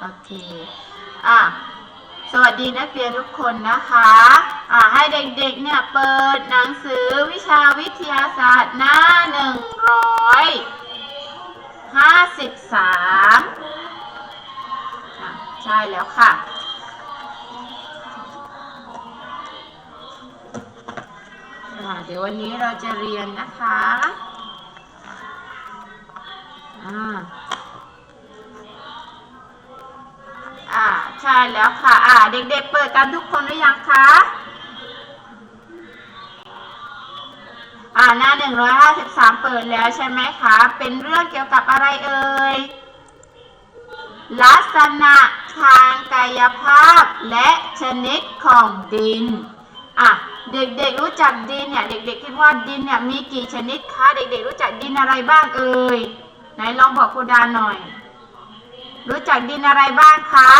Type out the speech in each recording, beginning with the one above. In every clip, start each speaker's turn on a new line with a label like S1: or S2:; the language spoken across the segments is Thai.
S1: โอเคอะสวัสดีนักเรียนทุกคนนะคะอะให้เด็กๆเนี่ยเปิดหนังสือวิชาวิทยาศาสตร์หน้าหนึ่งร้อยห้าสิบสามใช่แล้วค่ะอะ เดี๋ยววันนี้เราจะเรียนนะคะ อ่า ใช่แล้วค่ะ อ่า เด็กๆเปิดกันทุกคนหรือยังคะ อ่าหน้า 153 เปิดแล้วใช่ไหมคะ เป็นเรื่องเกี่ยวกับอะไรเอ่ย ลักษณะทางกายภาพและชนิดของดิน อะ เด็กๆรู้จักดินเนี่ย เด็กๆคิดว่าดินเนี่ยมีกี่ชนิดคะ เด็กๆรู้จักดินอะไรบ้างเอ่ย ไหนลองบอกครูดาหน่อยรู้จักดินอะไรบ้างคะ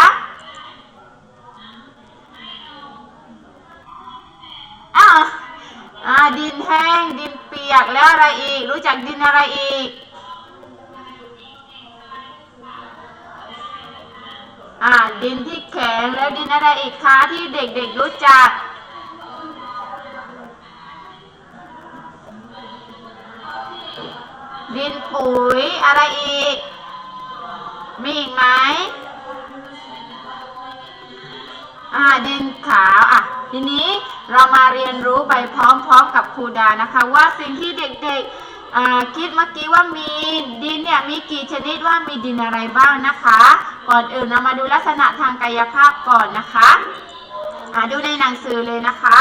S1: อ่าดินแห้ง ดินเปียกแล้วอะไรอีก รู้จักดินอะไรอีก อ่าดินที่แข็งแล้วดินอะไรอีกคะที่เด็กๆรู้จักดินปุ๋ยอะไรอีก มีอีกไหมอ่าดินขาวอะ ทีนี้เรามาเรียนรู้ไปพร้อมๆกับครูดานะคะ ว่าสิ่งที่เด็กๆคิดเมื่อกี้ว่ามีดินเนี่ยมีกี่ชนิดว่ามีดินอะไรบ้างนะคะ ก่อนอื่นเรามาดูลักษณะทางกายภาพก่อนนะคะดูในหนังสือเลยนะคะ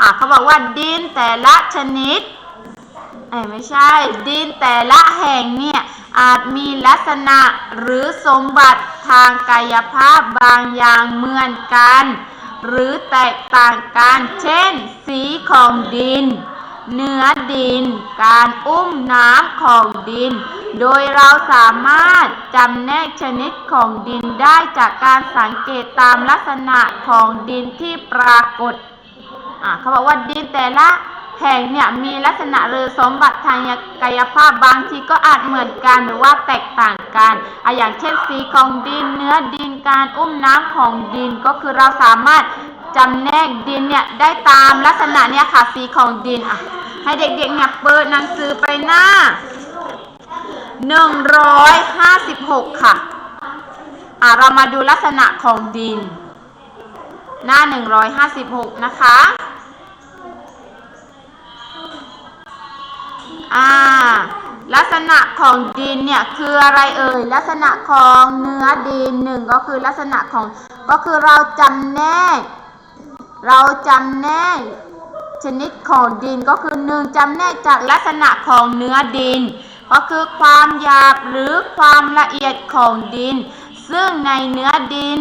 S1: อ่าเขาบอกว่าดินแต่ละชนิดเอ้ยไม่ใช่ ดินแต่ละแห่งเนี่ยอาจมีลักษณะหรือสมบัติทางกายภาพบางอย่างเหมือนกัน หรือแตกต่างกัน เช่น สีของดิน เนื้อดิน การอุ้มน้ำของดิน โดยเราสามารถจำแนกชนิดของดินได้จากการสังเกตตามลักษณะของดินที่ปรากฏเขาบอกว่าดินแต่ละ แห่งเนี่ยมีลักษณะหรือสมบัติทางกายภาพบางทีก็อาจเหมือนกันหรือว่าแตกต่างกันออย่างเช่นสีของดินเนื้อดินการอุ้มน้ำของดินก็คือเราสามารถจำแนกดินเนี่ยได้ตามลักษณะเนี่ยค่ะสีของดินอะให้เด็กๆเนี่ยเปิดหนังสือไปหน้า 156 ค่ะอะ เรามาดูลักษณะของดิน หน้า 156 นะคะ อ่า ลักษณะของดินเนี่ยคืออะไรเอ่ย ลักษณะของเนื้อดินหนึ่งก็คือลักษณะของก็คือเราจำแนก เราจำแนกชนิดของดินก็คือหนึ่งจำแนกจากลักษณะของเนื้อดิน ก็คือความหยาบหรือความละเอียดของดิน ซึ่งในเนื้อดิน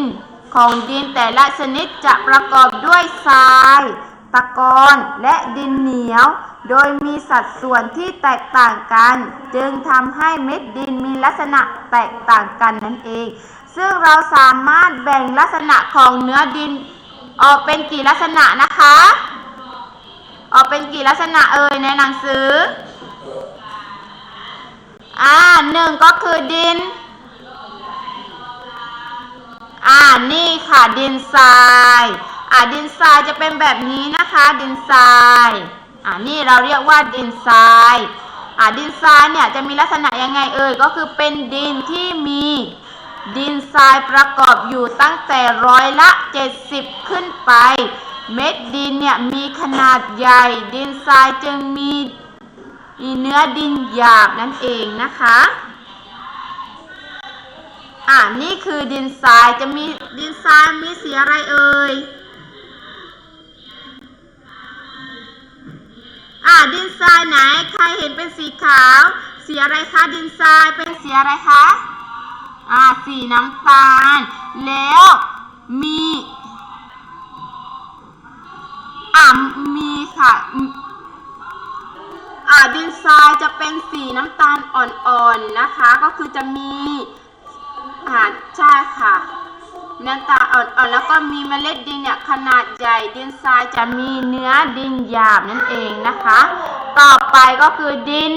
S1: ของดินแต่ละชนิดจะประกอบด้วยทราย ตะกอนและดินเหนียว โดยมีสัดส่วนที่แตกต่างกัน จึงทำให้เม็ดดินมีลักษณะแตกต่างกันนั่นเอง ซึ่งเราสามารถแบ่งลักษณะของเนื้อดิน ออกเป็นกี่ลักษณะนะคะ ออกเป็นกี่ลักษณะเอ่ยในหนังสือ อ่าหนึ่งก็คือดิน อ่านี่ค่ะดินทราย อ่าดินทรายจะเป็นแบบนี้นะคะ ดินทรายอ่านี่เราเรียกว่าดินทรายอ่าดินทรายเนี่ยจะมีลักษณะยังไงเอ่ยก็คือเป็นดินที่มีดินทรายประกอบอยู่ตั้งแต่ร้อยละ 70 ขึ้นไป เม็ดดินเนี่ยมีขนาดใหญ่ ดินทรายจึงมีมีเนื้อดินหยาบนั่นเองนะคะอ่านี่คือดินทรายจะมีดินทรายมีสีอะไรเอ่ย อ่าดินทรายไหนใครเห็นเป็นสีขาว สีอะไรคะดินทรายเป็นสีอะไรคะอ่าสีน้ำตาล แล้วมีอ่ามีค่ะอ่าดินทรายจะเป็นสีน้ำตาลอ่อนๆนะคะ ก็คือจะมีอ่าใช่ค่ะ นื้อตาอ่อนๆแล้วก็มีเมล็ดดินเนี่ยขนาดใหญ่ดินทรายจะมีเนื้อดินหยาบนั่นเองนะคะ ต่อไปก็คือดิน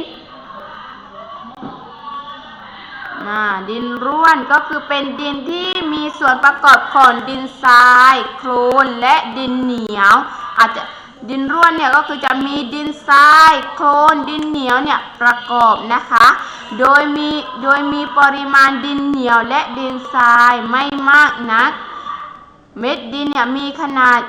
S1: อ่าดินร่วนก็คือเป็นดินที่มีส่วนประกอบของดินทราย โคลนและดินเหนียว อาจจะ ดินร่วนเนี่ยก็คือจะมีดินทรายโคลนดินเหนียวเนี่ยประกอบนะคะ โดยมีโดยมีปริมาณดินเหนียวและดินทรายไม่มากนัก เม็ดดินเนี่ยมีขนาด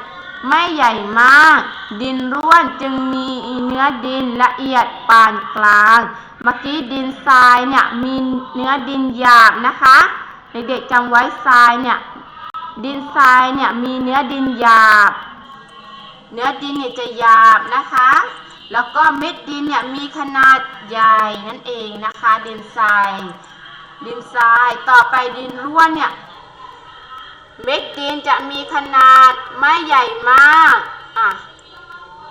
S1: ไม่ใหญ่มาก ดินร่วนจึงมีเนื้อดินละเอียดปานกลาง เมื่อกี้ดินทรายเนี่ยมีเนื้อดินหยาบนะคะเด็กๆจำไว้ทรายเนี่ยดินทรายเนี่ยมีเนื้อดินหยาบ เนื้อดินเนี่ยจะหยาบนะคะ แล้วก็เม็ดดินเนี่ยมีขนาดใหญ่นั่นเองนะคะ ดินทราย ดินทรายต่อไปดินร่วนเนี่ยเม็ดดินจะมีขนาดไม่ใหญ่มากอะ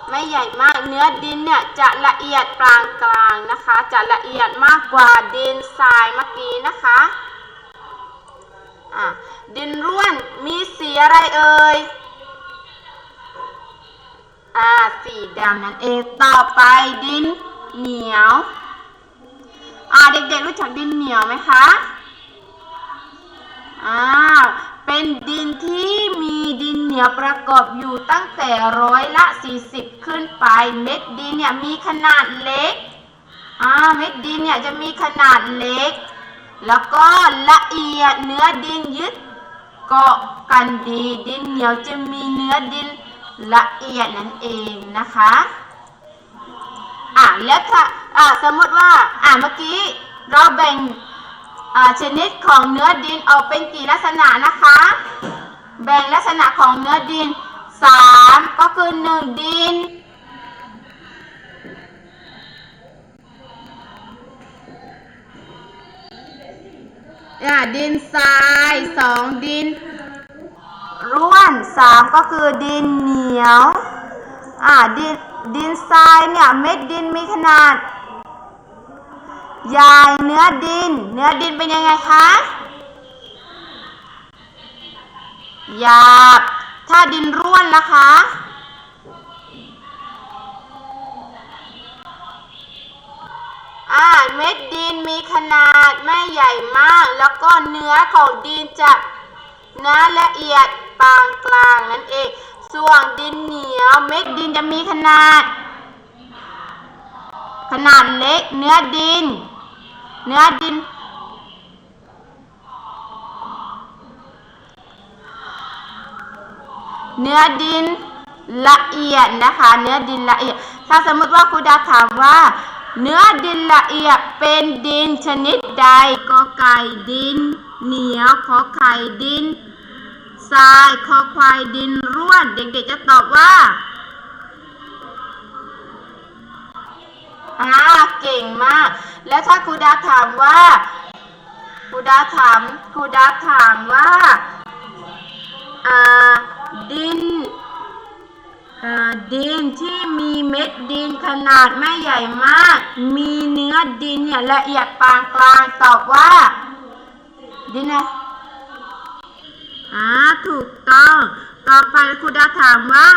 S1: ไม่ใหญ่มากเนื้อดินเนี่ยจะละเอียดปานกลางนะคะ จะละเอียดมากกว่าดินทรายเมื่อกี้นะคะอะดินร่วนมีสีอะไรเอ่ย อ่าสีดำนั่นเอง ต่อไปดินเหนียว อ่าเด็กๆรู้จักดินเหนียวไหมคะ อ่า เป็นดินที่มีดินเหนียวประกอบอยู่ตั้งแต่ร้อยละ 40 ขึ้นไป เม็ดดินเนี่ยมีขนาดเล็ก อ่า เม็ดดินเนี่ยจะมีขนาดเล็ก แล้วก็ละเอียดเนื้อดินยึดเกาะกันดี ดินเหนียวจะมีเนื้อดิน ละเอียดนั่นเองนะคะอะแล้วถ้าอะสมมติว่าอะเมื่อกี้เราแบ่งอ่าชนิดของเนื้อดินออกเป็นกี่ลักษณะนะคะ แบ่งลักษณะของเนื้อดินสามก็คือหนึ่งดินอ่าดินทรายสองดิน ร่วนสามก็คือดินเหนียว อ่าดินดินทรายเนี่ยเม็ดดินมีขนาดใหญ่เนื้อดิน เนื้อดินเป็นยังไงคะหยาบถ้าดินร่วนล่ะคะอ่าเม็ดดินมีขนาดไม่ใหญ่มาก แล้วก็เนื้อของดินจะ เนื้อละเอียดปานกลางนั่นเอง ส่วนดินเหนียวเม็ดดินจะมีขนาด ขนาดเล็กเนื้อดิน เนื้อดิน เนื้อดินละเอียดนะคะ เนื้อดินละเอียด ถ้าสมมติว่าครูดาถามว่า เนื้อดินละเอียดเป็นดินชนิดใดกอไก่ดิน เหนียวขอไข่ดินทรายคอควายดินร่วน เด็กๆจะตอบว่าอ่าเก่งมาก แล้วถ้าครูดาถามว่าครูดาถามครูดาถามว่าอ่าดิน ดินที่มีเม็ดดินขนาดไม่ใหญ่มาก มีเนื้อดินเนี่ยละเอียดปานกลางตอบว่า ดินอะไรอ่าถูกต้องต่อไปครูดาถามว่า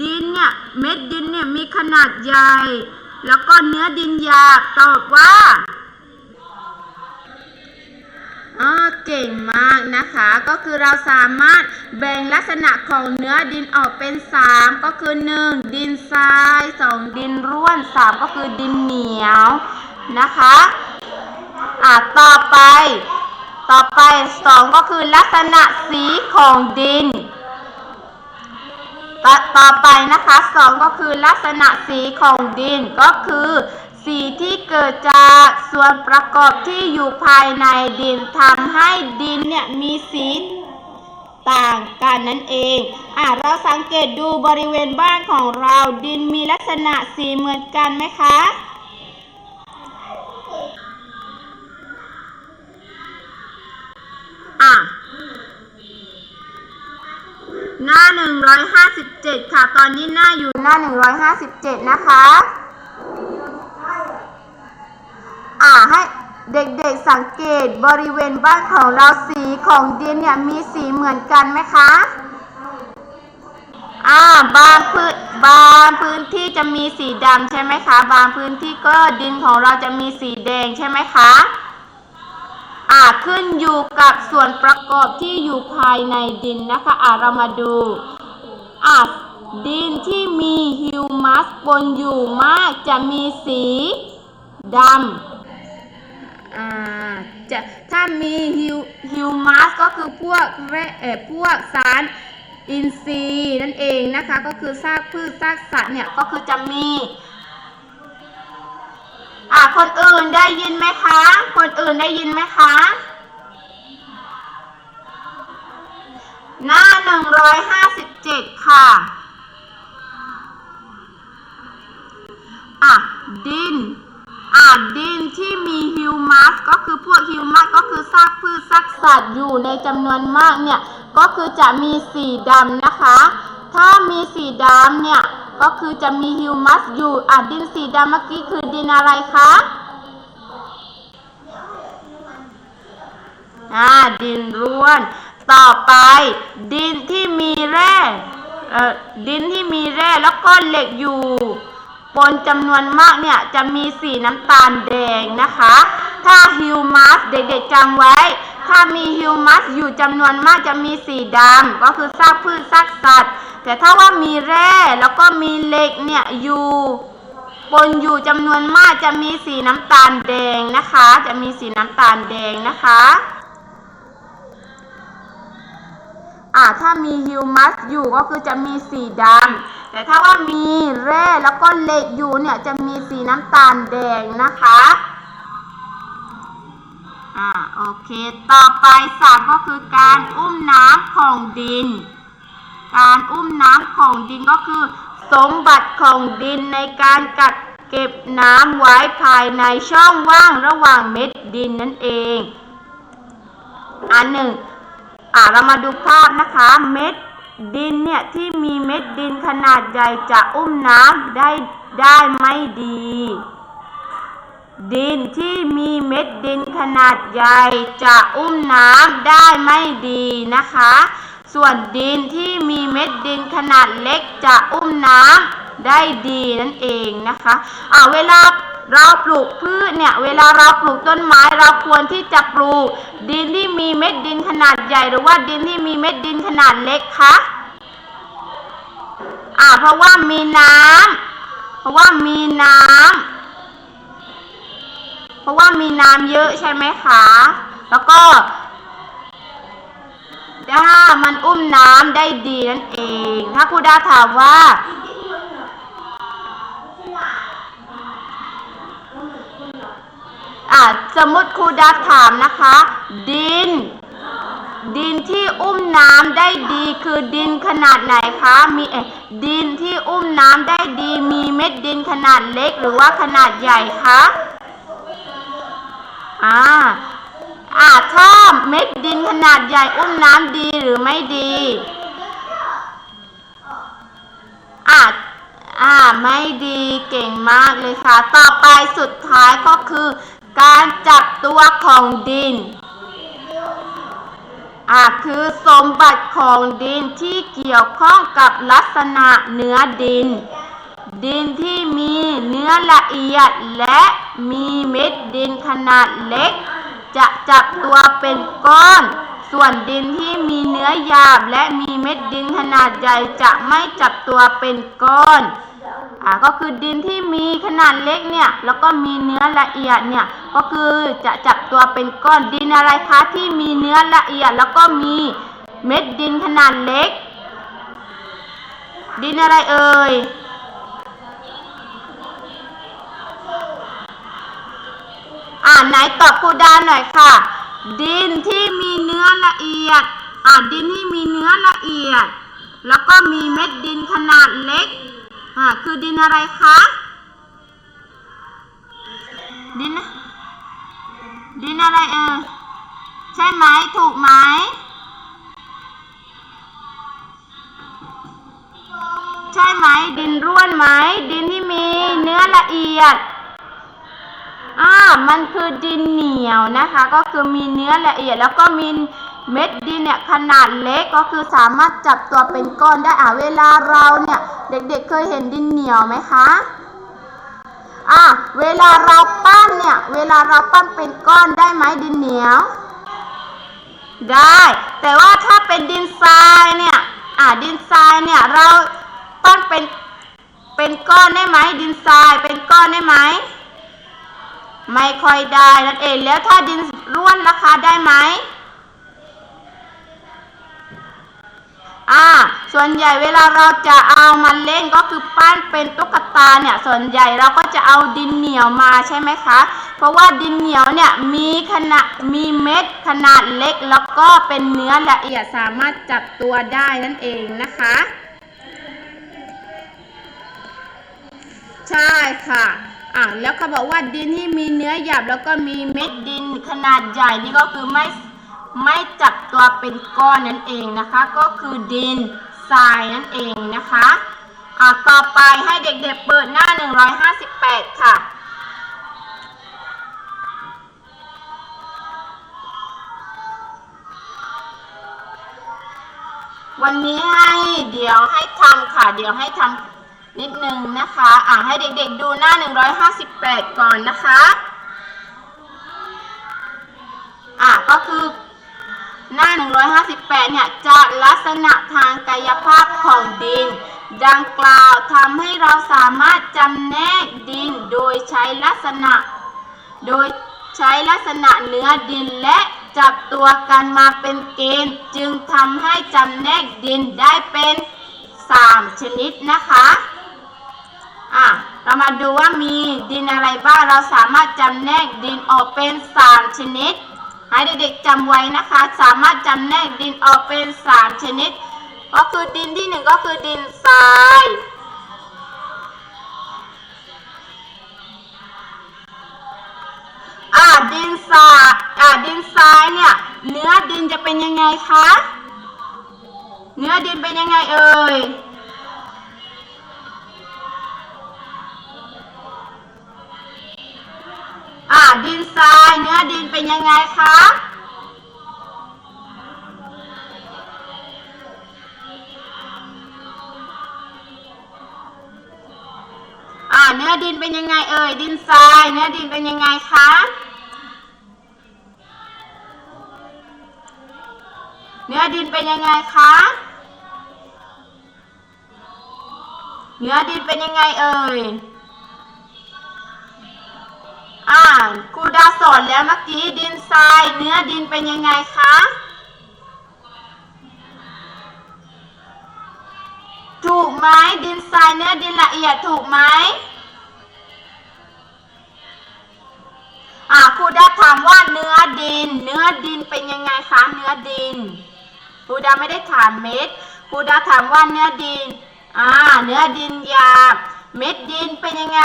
S1: ดินเนี่ยเม็ดดินเนี่ยมีขนาดใหญ่ แล้วก็เนื้อดินหยาบตอบว่า อ๋อเก่งมากนะคะ ก็คือเราสามารถแบ่งลักษณะของเนื้อดินออกเป็น 3 ก็คือ 1 ดินทราย 2 ดินร่วน 3 ก็คือดินเหนียวนะคะอะต่อไป ต่อไป 2 ก็คือลักษณะสีของดินต่อต่อไปนะคะสองก็คือลักษณะสีของดินก็คือ สีที่เกิดจากส่วนประกอบที่อยู่ภายในดินทำให้ดินเนี่ยมีสีต่างกันนั่นเอง อะเราสังเกตดูบริเวณบ้านของเราดินมีลักษณะสีเหมือนกันไหมคะ อะ หน้า 157 ค่ะ ตอนนี้หน้าอยู่หน้า 157 นะคะ อ่าให้เด็กๆสังเกตบริเวณบ้านของเราสีของดินเนี่ยมีสีเหมือนกันไหมคะอ่าบางพื้นบางพื้นที่จะมีสีดำใช่ไหมคะ บางพื้นที่ก็ดินของเราจะมีสีแดงใช่ไหมคะอ่าขึ้นอยู่กับส่วนประกอบที่อยู่ภายในดินนะคะอ่าเรามาดูอ่าดินที่มีฮิวมัสปนอยู่มากจะมีสีดำ จะถ้ามีฮิวฮิวมัสก็คือพวกแร่เอ่อพวกสารอินทรีย์นั่นเองนะคะ ก็คือซากพืชซากสัตว์เนี่ยก็คือจะมีอ่าคนอื่นได้ยินไหมคะ คนอื่นได้ยินไหมคะ หน้าหนึ่งร้อยห้าสิบเจ็ดค่ะอะดิน อะดินที่มีฮิวมัสก็คือพวกฮิวมัสก็คือซากพืชซากสัตว์อยู่ในจำนวนมากเนี่ยก็คือจะมีสีดำนะคะ ถ้ามีสีดำเนี่ยก็คือจะมีฮิวมัสอยู่อะดินสีดำเมื่อกี้คือดินอะไรคะอ่าดินร่วน ต่อไป ดินที่มีแร่เอ่อดินที่มีแร่แล้วก็เหล็กอยู่ ปนจำนวนมากเนี่ยจะมีสีน้ำตาลแดงนะคะ ถ้าฮิวมัสเด็กๆจำไว้ ถ้ามีฮิวมัสอยู่จำนวนมากจะมีสีดำก็คือซากพืชซากสัตว์ แต่ถ้าว่ามีแร่แล้วก็มีเหล็กเนี่ยอยู่ปนอยู่จำนวนมากจะมีสีน้ำตาลแดงนะคะ จะมีสีน้ำตาลแดงนะคะอ่าถ้ามีฮิวมัสอยู่ก็คือจะมีสีดำ แต่ถ้าว่ามีแร่แล้วก็เหล็กอยู่เนี่ยจะมีสีน้ำตาลแดงนะคะอ่าโอเค ต่อไปสามก็คือการอุ้มน้ำของดิน การอุ้มน้ำของดินก็คือ สมบัติของดินในการกักเก็บน้ำไว้ภายในช่องว่างระหว่างเม็ดดินนั่นเอง อันหนึ่งอ่าเรามาดูภาพนะคะ เม็ด ดินเนี่ยที่มีเม็ดดินขนาดใหญ่จะอุ้มน้ำได้ได้ไม่ดี ดินที่มีเม็ดดินขนาดใหญ่จะอุ้มน้ำได้ไม่ดีนะคะ ส่วนดินที่มีเม็ดดินขนาดเล็กจะอุ้มน้ำได้ดีนั่นเองนะคะอ่าเวลา เราปลูกพืชเนี่ยเวลาเราปลูกต้นไม้เราควรที่จะปลูก ดินที่มีเม็ดดินขนาดใหญ่หรือว่าดินที่มีเม็ดดินขนาดเล็กคะอ่าเพราะว่ามีน้ำเพราะว่ามีน้ำเพราะว่ามีน้ำเยอะใช่ไหมคะ แล้วก็ถ้ามันอุ้มน้ำได้ดีนั่นเอง ถ้าครูดาถามว่า อ่าสมมติครูดาถามนะคะ ดิน ดินที่อุ้มน้ำได้ดีคือดินขนาดไหนคะมีเอ่อดินที่อุ้มน้ำได้ดี มีเม็ดดินขนาดเล็กหรือว่าขนาดใหญ่คะอ่าอ่าถ้าเม็ดดินขนาดใหญ่อุ้มน้ำดีหรือไม่ดีอ่าอ่าไม่ดีเก่งมากเลยค่ะ ต่อไปสุดท้ายก็คือ กาของดินอ่าคือสมบัติของดินที่เกี่ยวข้องกับลักษณะเนื้อดิน ดินที่มีเนื้อละเอียดและมีเม็ดดินขนาดเล็ก จะจับตัวเป็นก้อน ส่วนดินที่มีเนื้อหยาบและมีเม็ดดินขนาดใหญ่จะไม่จับตัวเป็นก้อน อ่าก็คือดินที่มีขนาดเล็กเนี่ยแล้วก็มีเนื้อละเอียดเนี่ยก็คือจะจับตัวเป็นก้อนดินอะไรคะที่มีเนื้อละเอียด แล้วก็มีเม็ดดินขนาดเล็ก ดินอะไรเอ่ยอ่าไหนตอบครูดาหน่อยค่ะ ดินที่มีเนื้อละเอียดอ่าดินที่มีเนื้อละเอียด แล้วก็มีเม็ดดินขนาดเล็ก อ่าคือดินอะไรคะ ดิน ดินอะไรเออใช่ไหมถูกไหมใช่ไหมดินร่วนไหมดินที่มีเนื้อละเอียดอ่ามันคือดินเหนียวนะคะ ก็คือมีเนื้อละเอียดแล้วก็มี เม็ดดินเนี่ยขนาดเล็กก็คือสามารถจับตัวเป็นก้อนได้อ่าเวลาเราเนี่ยเด็กๆเคยเห็นดินเหนียวไหมคะอะเวลาเราปั้นเนี่ยเวลาเราปั้นเป็นก้อนได้ไหมดินเหนียว ได้ แต่ว่าถ้าเป็นดินทรายเนี่ยอะดินทรายเนี่ยเราปั้นเป็นเป็นก้อนได้ไหมดินทรายเป็นก้อนได้ไหมไม่ค่อยได้นั่นเองแล้วถ้าดินร่วนราคาได้ไหม อ่า ส่วนใหญ่เวลาเราจะเอามาเล่นก็คือปั้นเป็นตุ๊กตาเนี่ย ส่วนใหญ่เราก็จะเอาดินเหนียวมาใช่ไหมคะ เพราะว่าดินเหนียวเนี่ยมีขนาดมีเม็ดขนาดเล็กแล้วก็เป็นเนื้อละเอียดสามารถจับตัวได้นั่นเองนะคะ ใช่ค่ะอะแล้วเขาบอกว่าดินที่มีเนื้อหยาบแล้วก็มีเม็ดดินขนาดใหญ่นี่ก็คือไม่ ไม่จับตัวเป็นก้อนนั่นเองนะคะ ก็คือดินทรายนั่นเองนะคะอะต่อไปให้เด็กๆเปิดหน้า 158 ค่ะวันนี้ให้เดี๋ยวให้ทำค่ะ เดี๋ยวให้ทำนิดนึงนะคะ อะให้เด็กๆดูหน้า 158 ก่อนนะคะ อะก็คือ หน้า 158 เนี่ยจะลักษณะทางกายภาพของดิน ดังกล่าวทำให้เราสามารถจำแนกดินโดยใช้ลักษณะ โดยใช้ลักษณะเนื้อดินและจับตัวกันมาเป็นเกณฑ์ จึงทำให้จำแนกดินได้เป็น 3 ชนิดนะคะอะเรามาดูว่ามีดินอะไรบ้างเราสามารถจำแนกดินออกเป็น 3 ชนิด ให้เด็กๆจำไว้นะคะ สามารถจำแนกดินออกเป็น 3 ชนิด ก็คือดินที่หนึ่งก็คือดินทราย อ่าดินทรายอ่าดินทรายเนี่ย เนื้อดินจะเป็นยังไงคะ เนื้อดินเป็นยังไงเอ่ย อ่าดินทรายเนื้อดินเป็นยังไงคะอ่าเนื้อดินเป็นยังไงเอ่ยดินทรายเนื้อดินเป็นยังไงคะเนื้อดินเป็นยังไงคะเนื้อดินเป็นยังไงเอ่ย อ่าครูดาสอนแล้วเมื่อกี้ดินทราย เนื้อดินเป็นยังไงคะ ถูกไหมดินทรายเนื้อดินละเอียดถูกไหมอ่าครูดาถามว่าเนื้อดิน เนื้อดินเป็นยังไงคะเนื้อดินครูดาไม่ได้ถามเม็ดครูดาถามว่าเนื้อดินอ่าเนื้อดินหยาบเม็ดดินเป็นยังไง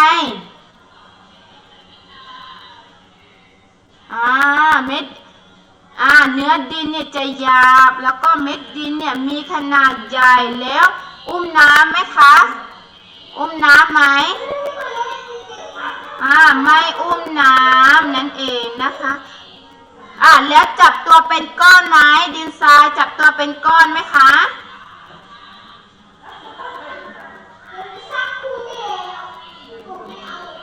S1: อ่าเม็ดอ่าเนื้อดินเนี่ยจะหยาบ แล้วก็เม็ดดินเนี่ยมีขนาดใหญ่แล้ว อุ้มน้ำไหมคะ อุ้มน้ำไหมอ่าไม่อุ้มน้ำนั่นเองนะคะอ่าแล้วจับตัวเป็นก้อนไหมดินทรายจับตัวเป็นก้อนไหมคะ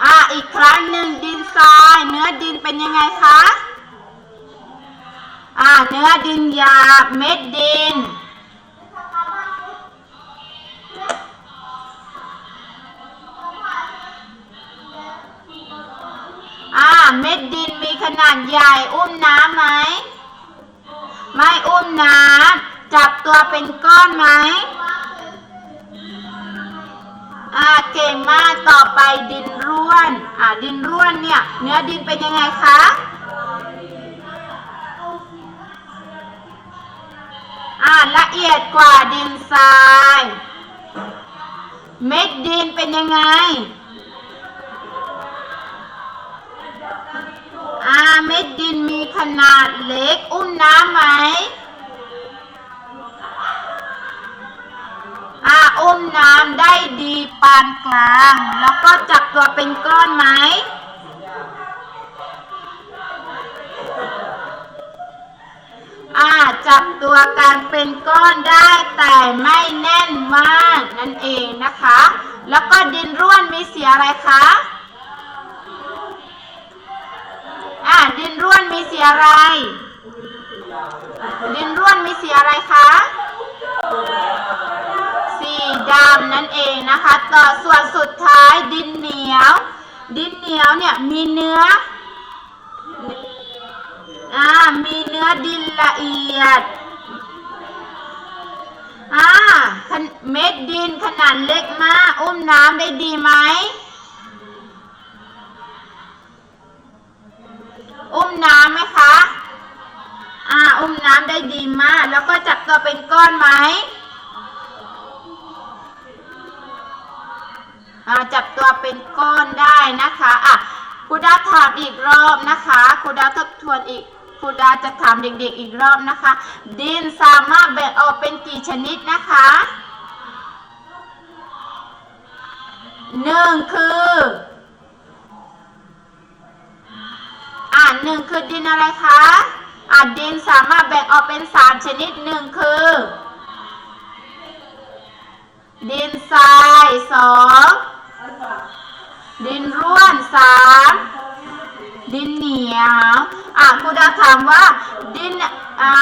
S1: อ่าอีกครั้งหนึ่งดินทรายเนื้อดินเป็นยังไงคะ อ่าเนื้อดินหยาบเม็ดดิน อ่าเม็ดดินมีขนาดใหญ่อุ้มน้ำไหม ไม่อุ้มน้ำจับตัวเป็นก้อนไหม อ่าเก่งมากต่อไปดินร่วนอ่าดินร่วนเนี่ย เนื้อดินเป็นยังไงคะอ่าละเอียดกว่าดินทราย เม็ดดินเป็นยังไงอ่าเม็ดดินมีขนาดเล็กอุ้มน้ำไหม มน้ำได้ดีปานกลาง แล้วก็จับตัวเป็นก้อนไหม อ่า จับตัวกันเป็นก้อนได้แต่ไม่แน่นมากนั่นเองนะคะ แล้วก็ดินร่วนมีเสียอะไรคะ อะดินร่วนมีเสียอะไร ดินร่วนมีเสียอะไรคะ ดำนั่นเองนะคะต่อส่วนสุดท้ายดินเหนียว ดินเหนียวเนี่ยมีเนื้ออ่ามีเนื้อดินละเอียดอ่าเม็ดดินขนาดเล็กมาก อุ้มน้ำได้ดีไหมอุ้มน้ำไหมคะ อ่า อุ้มน้ำได้ดีมาก แล้วก็จับตัวเป็นก้อนไหม จับตัวเป็นก้อนได้นะคะอะครูดาถามอีกรอบนะคะครูดาทบทวนอีกครูดาจะถามเด็กๆอีกรอบนะคะ ดินสามารถแบ่งออกเป็นกี่ชนิดนะคะหนึ่งคืออ่าหนึ่งคือดินอะไรคะอ่าดินสามารถแบ่งออกเป็นสามชนิดหนึ่งคือ ดินทรายสองดินร่วนสามดินเหนียว อะครูดาถามว่า ดินอ่า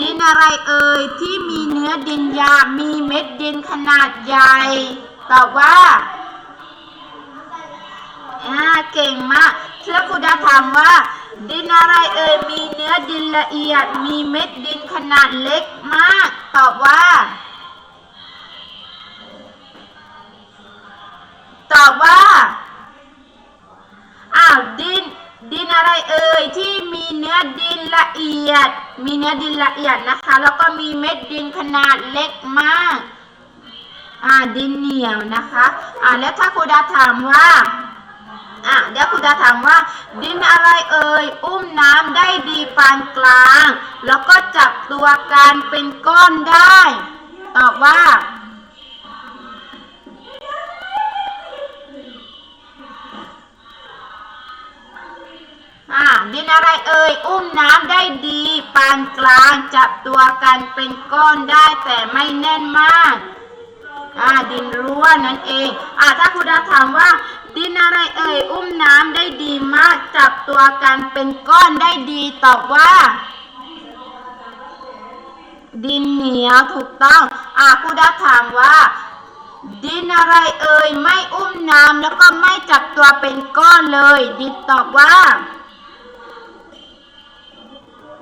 S1: ดินอะไรเอ่ยที่มีเนื้อดินหยามีเม็ดดินขนาดใหญ่ ตอบว่าอ่าเก่งมากเชื่อครูดาถามว่า ดินอะไรเอ่ยมีเนื้อดินละเอียด มีเม็ดดินขนาดเล็กมาก ตอบว่า ตอบว่าอ้าวดินดินอะไรเอ่ยที่มีเนื้อดินละเอียด มีเนื้อดินละเอียดนะคะ แล้วก็มีเม็ดดินขนาดเล็กมาก อ่าดินเหนียวนะคะอ่าแล้วถ้าครูดาถามว่าอะเดี๋ยวครูดาถามว่า ดินอะไรเอ่ยอุ้มน้ำได้ดีปานกลาง แล้วก็จับตัวกันเป็นก้อนได้ ตอบว่า อ่าดินอะไรเอ่ย อุ้มน้ำได้ดี ปานกลางจับตัวกันเป็นก้อนได้แต่ไม่แน่นมากอ่าดินร่วนนั่นเองอ่าถ้าครูดาถามว่า ดินอะไรเอ่ย อุ้มน้ำได้ดีมาก จับตัวกันเป็นก้อนได้ดีตอบว่า ดินเหนียวถูกต้องอ่าครูดาถามว่าดินอะไรเอ่ย ไม่อุ้มน้ำแล้วก็ไม่จับตัวเป็นก้อนเลย ดินตอบว่า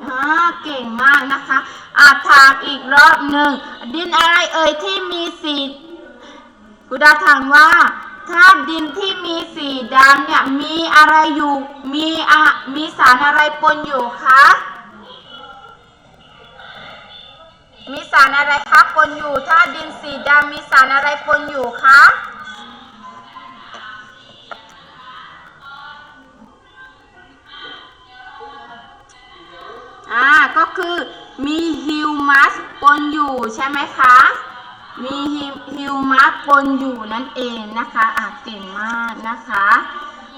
S1: อ่าเก่งมากนะคะอาถามอีกรอบหนึ่ง ดินอะไรเอ่ยที่มีสีกุดาถามว่าถ้าดินที่มีสีดำเนี่ยมีอะไรอยู่มีอะมีสารอะไรปนอยู่คะมีสารอะไรคะปนอยู่ ถ้าดินสีดำมีสารอะไรปนอยู่คะ อ่าก็คือมีฮิวมัสปนอยู่ใช่ไหมคะ มีฮิวมัสปนอยู่นั่นเองนะคะอะเก่งมากนะคะ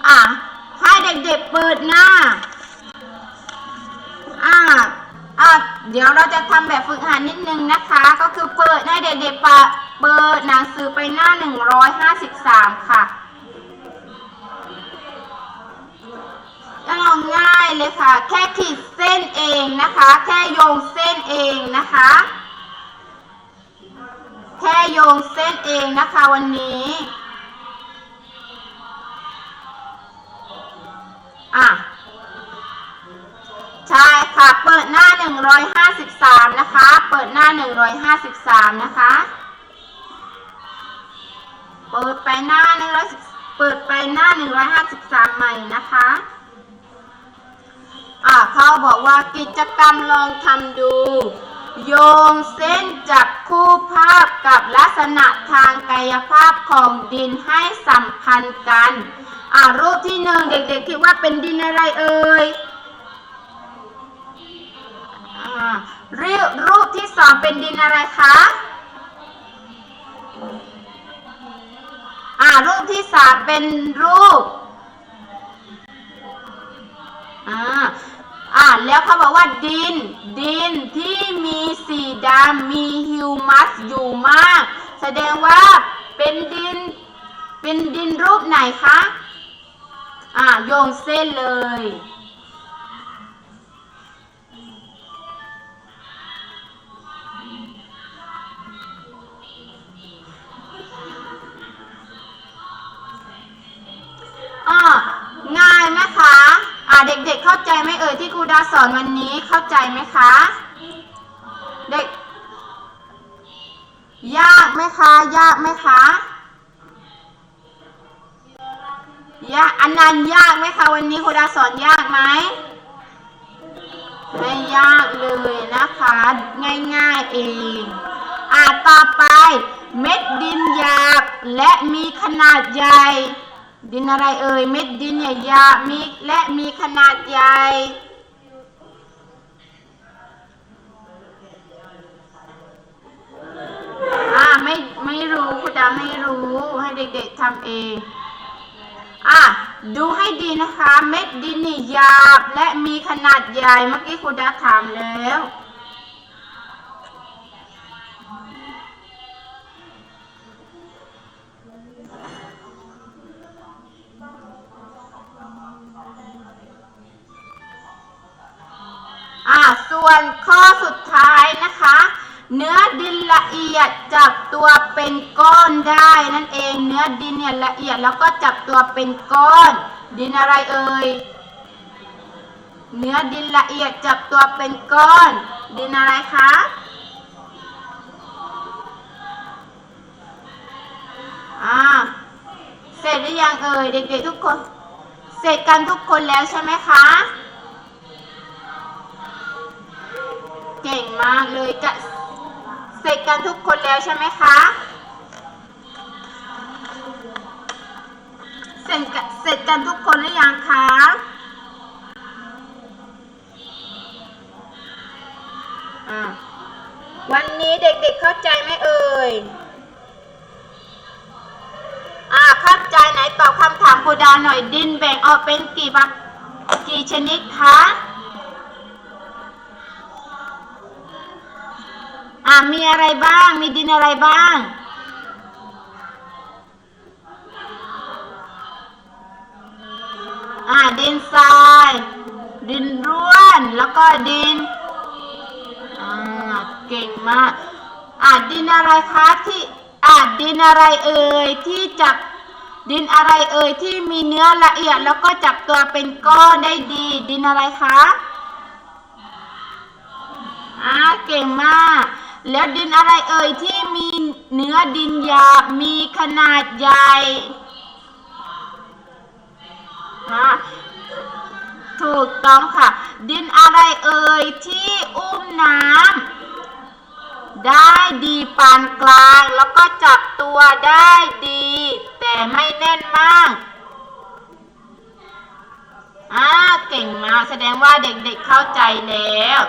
S1: อะให้เด็กๆเปิดหน้าอ่าอะเดี๋ยวเราจะทำแบบฝึกหัดนิดนึงนะคะ ก็คือเปิดให้เด็กๆเปิดหนังสือไปหน้า 153 ค่ะ เอาง่ายเลยค่ะ แค่ขีดเส้นเองนะคะ แค่โยงเส้นเองนะคะ แค่โยงเส้นเองนะคะวันนี้อะใช่ค่ะ เปิดหน้า 153 นะคะ เปิดหน้า 153 นะคะ เปิดไปหน้า110เปิดไปหน้า 153 ใหม่นะคะ เขาบอกว่ากิจกรรมลองทำดู โยงเส้นจับคู่ภาพกับลักษณะทางกายภาพของดินให้สัมพันธ์กัน อ่ารูปที่หนึ่งเด็กๆคิดว่าเป็นดินอะไรเอ่ยอ่ารูปรูปที่สองเป็นดินอะไรคะอ่ารูปที่สามเป็นรูปอ่า อ่าแล้วเขาบอกว่าดิน ดินที่มีสีดำมีฮิวมัสอยู่มาก แสดงว่าเป็นดิน เป็นดินรูปไหนคะ อ่าโยงเส้นเลย ดาสอนวันนี้เข้าใจไหมคะ เด็ก ยากไหมคะ ยากไหมคะยากอันนั้นยากไหมคะวันนี้ครูดาสอนยากไหมไม่ยากเลยนะคะ ง่ายๆเองอ่าต่อไปเม็ดดินหยาบและมีขนาดใหญ่ ดินอะไรเอ่ยเม็ดดินใหญ่ๆมีและมีขนาดใหญ่ อ่าไม่ไม่ รู้คุณดาไม่รู้ให้เด็กๆทำเอง อะ ดูให้ดีนะคะ เม็ดดินนี่หยาบและมีขนาดใหญ่ เมื่อกี้คุณดาถามแล้วอ่าส่วนข้อสุดท้ายนะคะ เนื้อดินละเอียดจับตัวเป็นก้อนได้นั่นเอง เนื้อดินเนี่ยละเอียดแล้วก็จับตัวเป็นก้อน ดินอะไรเอ่ย เนื้อดินละเอียดจับตัวเป็นก้อน ดินอะไรคะอ่าเสร็จหรือยังเอ่ยเด็กๆทุกคน เสร็จกันทุกคนแล้วใช่ไหมคะเก่งมากเลยจะ เสร็จกันทุกคนแล้วใช่ไหมคะ เสร็จกันเสร็จกันทุกคนหรือยังคะอะวันนี้เด็กๆเข้าใจไหมเอ่ย อ่าเข้าใจไหนตอบคำถามครูดาหน่อยดินแบ่งออกเป็นกี่บักกี่ชนิดคะ อ่ามีอะไรบ้าง มีดินอะไรบ้าง อ่าดินทราย ดินร่วน แล้วก็ดิน อ่า เก่งมาก อ่าดินอะไรคะที่ อ่าดินอะไรเอ่ยที่จับดินอะไรเอ่ยที่มีเนื้อละเอียดแล้วก็จับตัวเป็นก้อนได้ดี ดินอะไรคะอ่าเก่งมาก แล้วดินอะไรเอ่ยที่มีเนื้อดินหยาบมีขนาดใหญ่ฮะถูกต้องค่ะ ดินอะไรเอ่ยที่อุ้มน้ำได้ดีปานกลาง แล้วก็จับตัวได้ดี แต่ไม่แน่นมากอ่าเก่งมากแสดงว่าเด็กๆเข้าใจแล้ว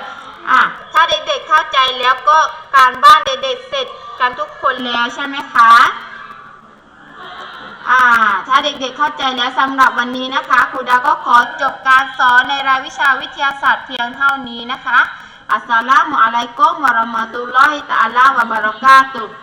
S1: อะถ้าเด็กๆเข้าใจแล้วก็การบ้านเด็กๆเสร็จกันทุกคนแล้วใช่ไหมคะอ่าถ้าเด็กๆเข้าใจแล้วสำหรับวันนี้นะคะครูดาก็ขอจบการสอนในรายวิชาวิทยาศาสตร์เพียงเท่านี้นะคะ อัสสลามุอะลัยกุมวะเราะมะตุลลอฮิตะอัลลาวะบะเราะกาตุฮ์